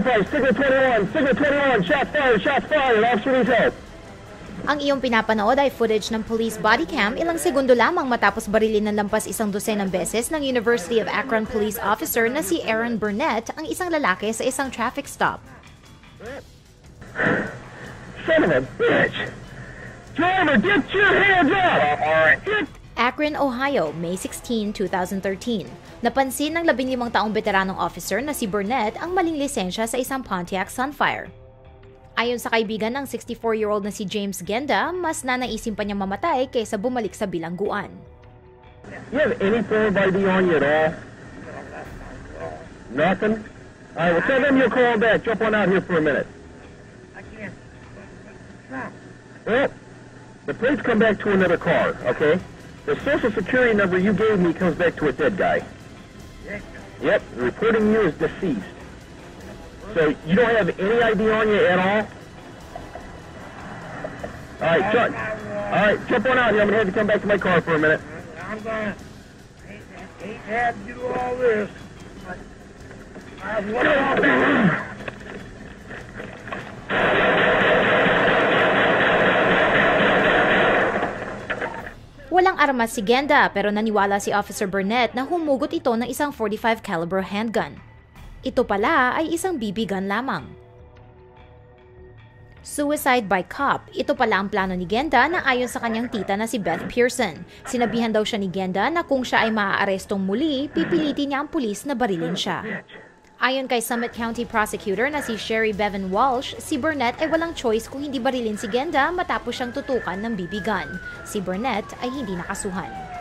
25, signal 21, signal 21, shots fired, shots fired, officer needs help. Ang iyong pinapanood ay footage ng police body cam ilang segundo lamang matapos barilin ng lampas isang dosenang beses ng University of Akron police officer na si Aaron Burnett ang isang lalaki sa isang traffic stop. Son of a bitch! Driver, get your hands up! Akron, Ohio, May 16, 2013. Napansin ng 15 taong veteranong officer na si Burnett ang maling lisensya sa isang Pontiac Sunfire. Ayon sa kaibigan ng 64-year-old na si James Genda, mas nanaisin pa niyang mamatay kaysa bumalik sa bilangguan. You have any form of ID on you at all? Nothing? All right, well, tell them you'll call back. Jump on out here for a minute. I can't. Well, the plates come back to another car, okay? The social security number you gave me comes back to a dead guy. Yep, reporting you as deceased. So you don't have any ID on you at all? All right, Chuck. All right, jump on out here. I'm gonna have to come back to my car for a minute. I'm gonna hate, hate to have to do all this. But Walang armas si Genda pero naniwala si Officer Burnett na humugot ito ng isang 45 caliber handgun. Ito pala ay isang BB gun lamang. Suicide by cop. Ito pala ang plano ni Genda na ayon sa kanyang tita na si Beth Pearson. Sinabihan daw siya ni Genda na kung siya ay maaarestong muli, pipilitin niya ang pulis na barilin siya. Ayon kay Summit County Prosecutor na si Sherry Bevan Walsh, si Burnett ay walang choice kung hindi barilin si Genda matapos siyang tutukan ng BB gun. Si Burnett ay hindi nakasuhan.